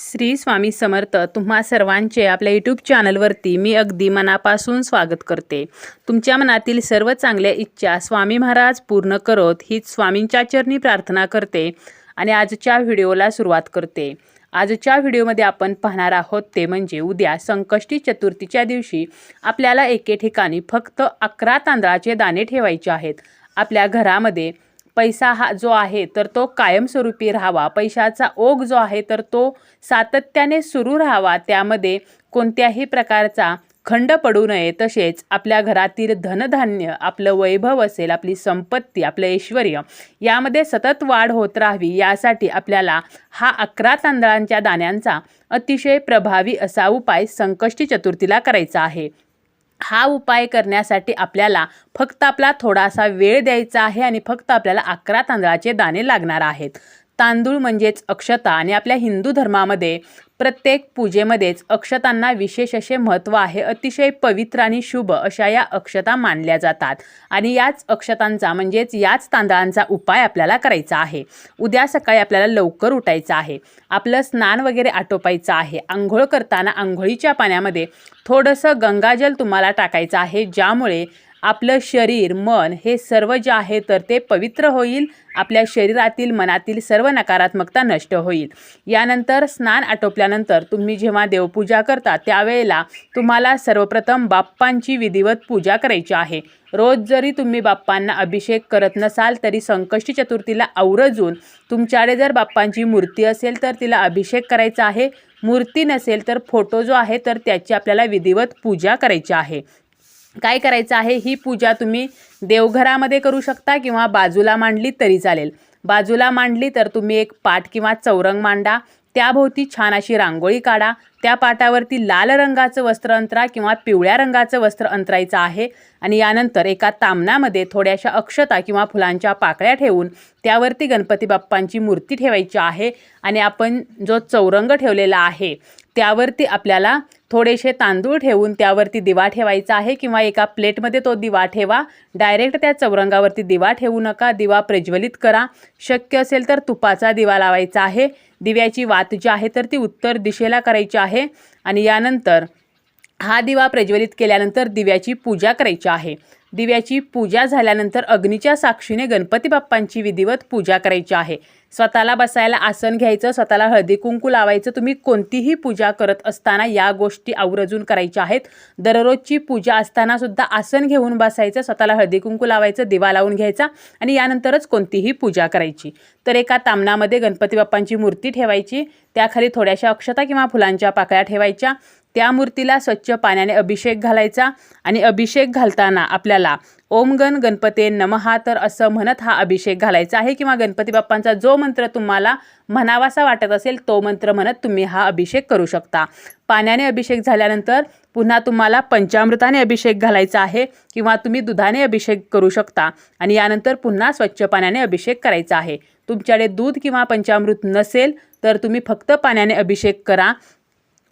श्री स्वामी समर्थ तुम्हा सर्वांचे आपल्या यूट्यूब चॅनलवरती मी अगदी मनापासून स्वागत करते. तुमच्या मनातील सर्व चांगल्या इच्छा स्वामी महाराज पूर्ण करोत हीच स्वामींच्या चरणी प्रार्थना करते आणि आजच्या व्हिडिओला सुरुवात करते. आजच्या व्हिडिओमध्ये आपण पाहणार आहोत ते म्हणजे उद्या संकष्टी चतुर्थीच्या दिवशी आपल्याला एके ठिकाणी फक्त अकरा तांदळाचे दाणे ठेवायचे आहेत. आपल्या घरामध्ये पैसा हा जो आहे तर तो कायमस्वरूपी राहावा. पैशाचा ओघ जो आहे तर तो सातत्याने सुरू राहावा. त्यामध्ये कोणत्याही प्रकारचा खंड पडू नये. तसेच आपल्या घरातील धनधान्य आपलं वैभव असेल आपली संपत्ती आपलं ऐश्वर यामध्ये सतत वाढ होत राहावी. यासाठी आपल्याला हा अकरा तांदळांच्या दाण्यांचा अतिशय प्रभावी असा उपाय संकष्टी चतुर्थीला करायचा आहे. हा उपाय करण्यासाठी आपल्याला फक्त आपला थोडासा वेळ द्यायचा आहे आणि फक्त आपल्याला अकरा तांदळाचे दाणे लागणार आहेत. तांदूळ म्हणजेच अक्षता आणि आपल्या हिंदू धर्मामध्ये प्रत्येक पूजेमध्येच अक्षतांना विशेष असे महत्त्व आहे. अतिशय पवित्र आणि शुभ अशा या अक्षता मानल्या जातात. आणि याच अक्षतांचा म्हणजेच याच तांदळांचा उपाय आपल्याला करायचा आहे. उद्या सकाळी आपल्याला लवकर उठायचं आहे. आपलं स्नान वगैरे आटोपायचं आहे. आंघोळ करताना आंघोळीच्या पाण्यामध्ये थोडंसं गंगाजल तुम्हाला टाकायचं आहे. ज्यामुळे आपलं शरीर मन हे सर्व जे आहे तर ते पवित्र होईल. आपल्या शरीरातील मनातील सर्व नकारात्मकता नष्ट होईल. यानंतर स्नान आटोपल्यानंतर तुम्ही जेव्हा देवपूजा करता त्यावेळेला तुम्हाला सर्वप्रथम बाप्पांची विधिवत पूजा करायची आहे. रोज जरी तुम्ही बाप्पांना अभिषेक करत नसाल तरी संकष्टी चतुर्थीला आवरजून तुमच्याकडे जर बाप्पांची मूर्ती असेल तर तिला अभिषेक करायचा आहे. मूर्ती नसेल तर फोटो जो आहे तर त्याची आपल्याला विधिवत पूजा करायची आहे. काय करायचं आहे? ही पूजा तुम्ही देवघरामध्ये करू शकता किंवा बाजूला मांडली तरी चालेल. बाजूला मांडली तर तुम्ही एक पाट किंवा चौरंग मांडा. त्याभोवती छान अशी रांगोळी काढा. त्या पाटावरती लाल रंगाचं वस्त्र अंतरा किंवा पिवळ्या रंगाचं वस्त्र अंतरायचं आहे. आणि यानंतर एका तामणामध्ये थोड्याशा अक्षता किंवा फुलांच्या पाकळ्या ठेवून त्यावरती गणपती बाप्पांची मूर्ती ठेवायची आहे. आणि आपण जो चौरंग ठेवलेला आहे त्यावरती आपल्याला थोडेसे तांदूळ ठेवून त्यावरती दिवा ठेवायचा आहे किंवा एका प्लेटमध्ये तो दिवा ठेवा. डायरेक्ट त्या चौरंगावरती दिवा ठेवू नका. दिवा प्रज्वलित करा. शक्य असेल तर तुपाचा दिवा लावायचा आहे. दिव्याची वात जी आहे तर ती उत्तर दिशेला करायची आहे आणि यानंतर हा दिवा प्रज्वलित केल्यानंतर दिव्याची पूजा करायची आहे. दिव्याची पूजा झाल्यानंतर अग्नीच्या साक्षीने गणपती बाप्पांची विधिवत पूजा करायची आहे. स्वतःला बसायला आसन घ्यायचं स्वतःला हळदी कुंकू लावायचं तुम्ही कोणतीही पूजा करत असताना या गोष्टी आवर्जून करायच्या आहेत. दररोजची पूजा असताना सुद्धा आसन घेऊन बसायचं स्वतःला हळदी कुंकू लावायचं दिवा लावून घ्यायचा आणि यानंतरच कोणतीही पूजा करायची. तर एका तामणामध्ये गणपती बाप्पांची मूर्ती ठेवायची त्याखाली थोड्याशा अक्षता किंवा फुलांच्या पाकळ्या ठेवायच्या त्या मूर्तीला स्वच्छ पाण्याने अभिषेक घालायचा आणि अभिषेक घालताना आपल्याला ओम गण गणपते नमहा तर असं म्हणत हा अभिषेक घालायचा आहे किंवा गणपती बाप्पांचा जो मंत्र तुम्हाला म्हणावासा वाटत असेल तो मंत्र म्हणत तुम्ही हा अभिषेक करू शकता. पाण्याने अभिषेक झाल्यानंतर पुन्हा तुम्हाला पंचामृताने अभिषेक घालायचा आहे किंवा तुम्ही दुधाने अभिषेक करू शकता आणि यानंतर पुन्हा स्वच्छ पाण्याने अभिषेक करायचा आहे. तुमच्याकडे दूध किंवा पंचामृत नसेल तर तुम्ही फक्त पाण्याने अभिषेक करा.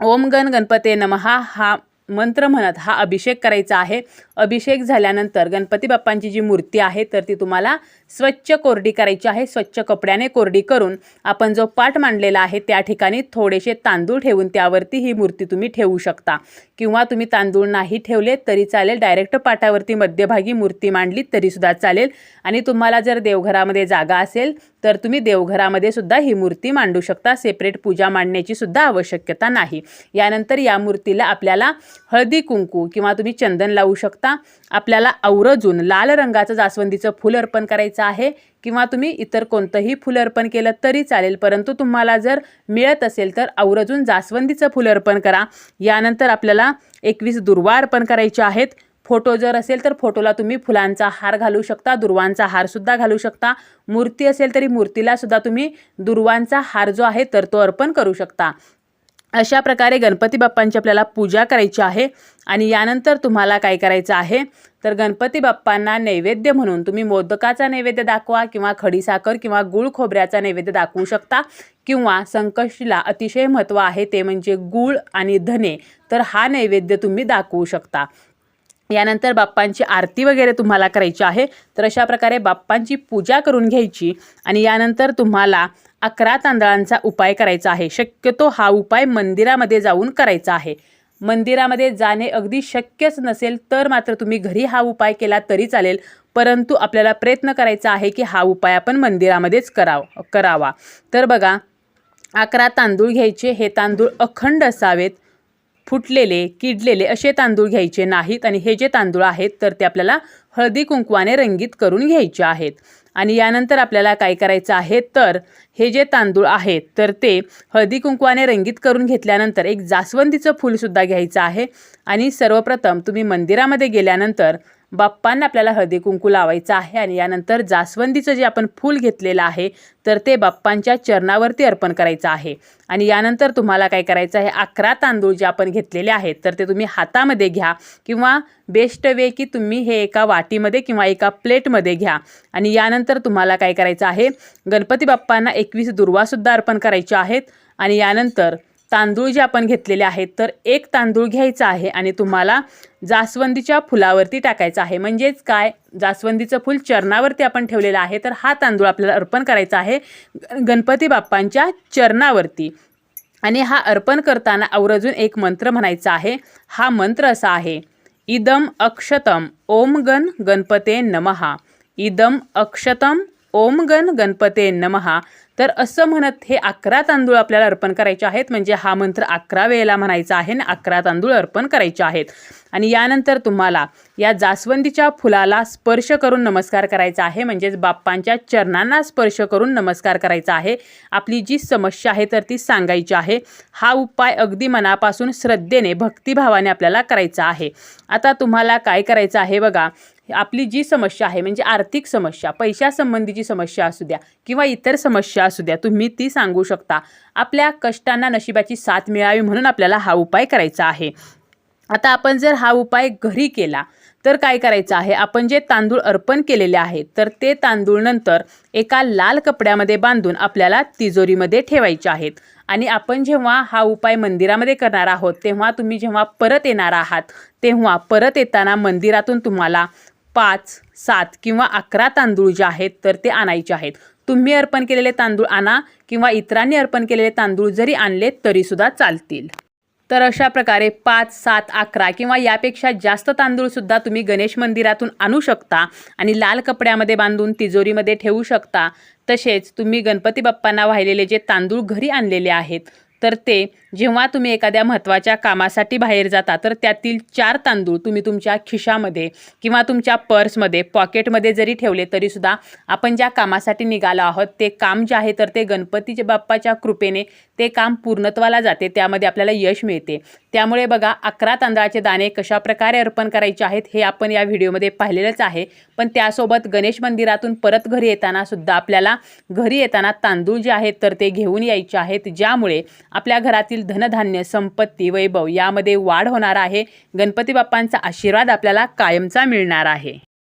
ओम गण गणपते नमहा हा मंत्र म्हणत हा अभिषेक करायचा आहे. अभिषेक झाल्यानंतर गणपती बाप्पांची जी मूर्ती आहे तर ती तुम्हाला स्वच्छ कोरडी करायची आहे स्वच्छ कपड्याने कोरडी करून आपण जो पाठ मांडलेला आहे त्या ठिकाणी थोडेसे तांदूळ ठेवून त्यावरती ही मूर्ती तुम्ही ठेवू शकता. किंवा तुम्ही तांदूळ नाही ठेवले तरी चालेल डायरेक्ट पाटावरती मध्यभागी मूर्ती मांडली तरीसुद्धा चालेल. आणि तुम्हाला जर देवघरामध्ये जागा असेल तर तुम्ही देवघरामध्ये सुद्धा ही मूर्ती मांडू शकता. सेपरेट पूजा मांडण्याची सुद्धा आवश्यकता नाही. यानंतर या मूर्तीला आपल्याला हळदी कुंकू किंवा तुम्ही चंदन लावू शकता. आपल्याला आवरजून लाल रंगाचं जास्वंदीचं फुल अर्पण करायचं आहे किंवा तुम्ही इतर कोणतंही फुल अर्पण केलं तरी चालेल. परंतु तुम्हाला जर मिळत असेल तर आवरजून जास्वंदीचं फुल अर्पण करा. यानंतर आपल्याला एकवीस दुर्वा अर्पण करायचे आहेत. फोटो जर असेल तर फोटोला तुम्ही फुलांचा हार घालू शकता दुर्वांचा हारसुद्धा घालू शकता. मूर्ती असेल तरी मूर्तीलासुद्धा तुम्ही दुर्वांचा हार जो आहे तर तो अर्पण करू शकता. अशा प्रकारे गणपती बाप्पांची आपल्याला पूजा करायची आहे आणि यानंतर तुम्हाला काय करायचं आहे? तर गणपती बाप्पांना नैवेद्य म्हणून तुम्ही मोदकाचा नैवेद्य दाखवा किंवा खडीसाखर किंवा गुळ खोबऱ्याचा नैवेद्य दाखवू शकता किंवा संकष्टीला अतिशय महत्त्व आहे ते म्हणजे गूळ आणि धने तर हा नैवेद्य तुम्ही दाखवू शकता. यानंतर बाप्पांची आरती वगैरे तुम्हाला करायची आहे. तर अशा प्रकारे बाप्पांची पूजा करून घ्यायची आणि यानंतर तुम्हाला अकरा तांदळांचा उपाय करायचा आहे. शक्यतो हा उपाय मंदिरामध्ये जाऊन करायचा आहे. मंदिरामध्ये जाणे अगदी शक्यच नसेल तर मात्र तुम्ही घरी हा उपाय केला तरी चालेल. परंतु आपल्याला प्रयत्न करायचा आहे की हा उपाय आपण मंदिरामध्येच कराव करावा. तर बघा अकरा तांदूळ घ्यायचे. हे तांदूळ अखंड असावेत. फुटलेले किडलेले असे तांदूळ घ्यायचे नाहीत आणि हे जे तांदूळ आहेत तर ते आपल्याला हळदी कुंकवाने रंगीत करून घ्यायचे आहेत. आणि यानंतर आपल्याला काय करायचं आहे तर हे जे तांदूळ आहेत तर ते हळदी कुंकवाने रंगीत करून घेतल्यानंतर एक जास्वंदीचं फूलसुद्धा घ्यायचं आहे. आणि सर्वप्रथम तुम्ही मंदिरामध्ये गेल्यानंतर बाप्पांना आपल्याला हळदी कुंकू लावायचं आहे आणि यानंतर जास्वंदीचं जे आपण फूल घेतलेलं आहे तर ते बाप्पांच्या चरणावरती अर्पण करायचं आहे. आणि यानंतर तुम्हाला काय करायचं आहे अकरा तांदूळ जे आपण घेतलेले आहेत तर ते तुम्ही हातामध्ये घ्या किंवा बेस्ट वे की तुम्ही हे एका वाटीमध्ये किंवा एका प्लेटमध्ये घ्या. आणि यानंतर तुम्हाला काय करायचं आहे गणपती बाप्पांना एकवीस दुर्वासुद्धा अर्पण करायचे आहेत. आणि यानंतर तांदूळ जे आपण घेतलेले आहेत तर एक तांदूळ घ्यायचा आहे आणि तुम्हाला जास्वंदीच्या फुलावरती टाकायचं आहे. म्हणजेच काय? जास्वंदीचं फूल चरणावरती आपण ठेवलेलं आहे तर हा तांदूळ आपल्याला अर्पण करायचा आहे गणपती बाप्पांच्या चरणावरती. आणि हा अर्पण करताना आवर्जून एक मंत्र म्हणायचा आहे. हा मंत्र असा आहे इदम अक्षतम ओम गण गणपते नमहा इदम अक्षतम ओम गण गणपते नमहा तर असं म्हणत हे अकरा तांदूळ आपल्याला अर्पण करायचे आहेत. म्हणजे हा मंत्र अकरा वेळेला म्हणायचा आहे आणि अकरा तांदूळ अर्पण करायचे आहेत. आणि यानंतर तुम्हाला या जास्वंदीच्या फुलाला स्पर्श करून नमस्कार करायचा आहे. म्हणजेच बाप्पांच्या चरणांना स्पर्श करून नमस्कार करायचा आहे. आपली जी समस्या आहे तर ती सांगायची आहे. हा उपाय अगदी मनापासून श्रद्धेने भक्तिभावाने आपल्याला करायचा आहे. आता तुम्हाला काय करायचं आहे बघा. आपली जी समस्या आहे म्हणजे आर्थिक समस्या पैशासंबंधीची समस्या असू द्या किंवा इतर समस्या असू द्या तुम्ही ती सांगू शकता. आपल्या कष्टांना नशिबाची साथ मिळावी म्हणून आपल्याला हा उपाय करायचा आहे. आता आपण जर हा उपाय घरी केला तर काय करायचं आहे? आपण जे तांदूळ अर्पण केलेले आहेत तर ते तांदूळ नंतर एका लाल कपड्यामध्ये बांधून आपल्याला तिजोरीमध्ये ठेवायचे आहेत. आणि आपण जेव्हा हा उपाय मंदिरामध्ये करणार आहोत तेव्हा तुम्ही जेव्हा परत येणार आहात तेव्हा परत येताना मंदिरातून तुम्हाला पाच सात किंवा अकरा तांदूळ जे आहेत तर ते आणायचे आहेत. तुम्ही अर्पण केलेले तांदूळ आणा किंवा इतरांनी अर्पण केलेले तांदूळ जरी आणले तरीसुद्धा चालतील. तर अशा प्रकारे पाच सात अकरा किंवा यापेक्षा जास्त तांदूळसुद्धा तुम्ही गणेश मंदिरातून आणू शकता आणि लाल कपड्यामध्ये बांधून तिजोरीमध्ये ठेवू शकता. तसेच तुम्ही गणपती बाप्पांना वाहिलेले जे तांदूळ घरी आणलेले आहेत तर ते जेव्हा तुम्ही एखाद्या महत्त्वाच्या कामासाठी बाहेर जाता तर त्यातील चार तांदूळ तुम्ही तुमच्या खिशामध्ये किंवा तुमच्या पर्समध्ये पॉकेटमध्ये जरी ठेवले तरीसुद्धा आपण ज्या कामासाठी निघालो आहोत ते काम जे आहे तर ते गणपतीच्या बाप्पाच्या कृपेने ते काम पूर्णत्वाला जाते. त्यामध्ये आपल्याला यश मिळते. त्यामुळे बघा अकरा तांदळाचे दाणे कशा प्रकारे अर्पण करायचे आहेत हे आपण या व्हिडिओमध्ये पाहिलेलंच आहे. पण त्यासोबत गणेश मंदिरातून परत घरी येताना सुद्धा आपल्याला घरी येताना तांदूळ जे आहेत तर ते घेऊन यायचे आहेत. ज्यामुळे आपल्या घरातील धनधान्य संपत्ती वैभव यामध्ये वाढ होणार आहे. गणपती बाप्पांचा आशीर्वाद आपल्याला कायमचा मिळणार आहे.